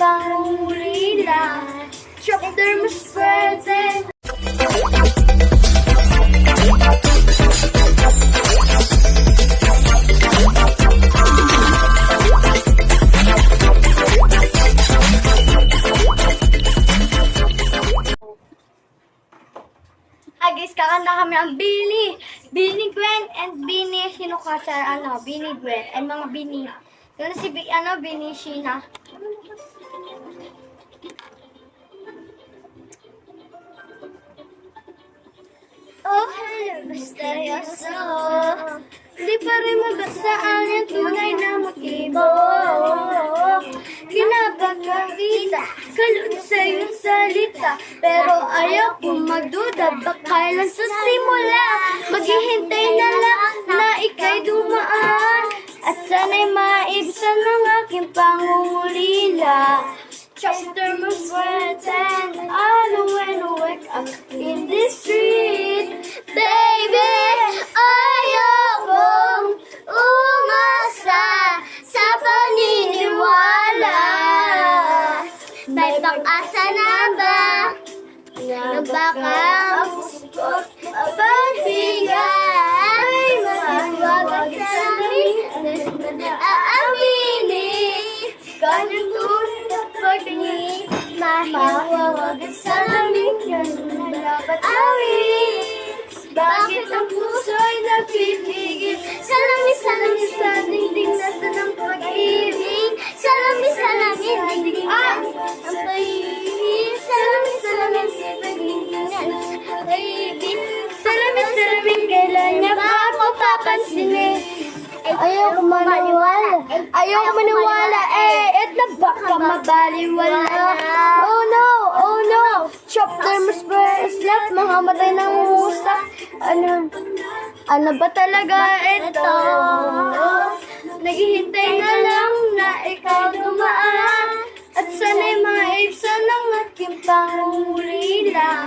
pangulila Hi guys, kakanta kami ang Bini, Bini Gwen and Bini Hinukasar, ano, Bini Gwen and mga Bini. Yun si ano, Bini Shina. Oh, hello, misteryoso. Di pa rin magasaan yung tunay na motibo. Kinapagkakita, kalun sa iyong salita. Pero ayaw kong magduda, baka lang sa simula. Maghihintay na lang na ikay dumaan. At sana'y maibsan ng aking pangungulila. Chapter mo sweating, I know when I wake up in the street. Baby, ayokong umasa sa paniniwala. May pag-asa na ba? Na baka Mahiwag sa amin Ganun na dapat awin Bakit ang puso'y nagpipigil Salamin, salamin sa dingding Nasa ng pag-ibig Salamin, salamin dingding Ang pag-ibig Salamin, salamin sa pag-ibig Pag-ibig Salamin, salamin Kailan niya ba ako papansinin Ayaw ko maniwala. Ayaw ko maniwala. Eh, et baka mabaliwala. Ano, ano ba talaga ito? Naghihintay na lang na ikaw dumaan. At sana'y maibsa ng aking pangulila.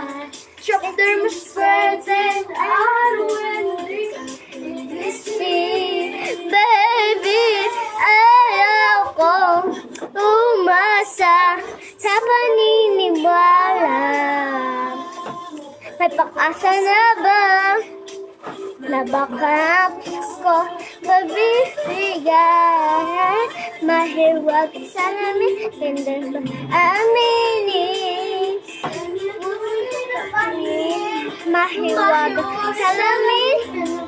Chapter mo spreading out when this Baby, ayaw kong umasa sa paniniwala. May pag-asa na ba? Na ko mabibigay Mahiwag sa namin Tindan ba aminin Mahiwag sa lamin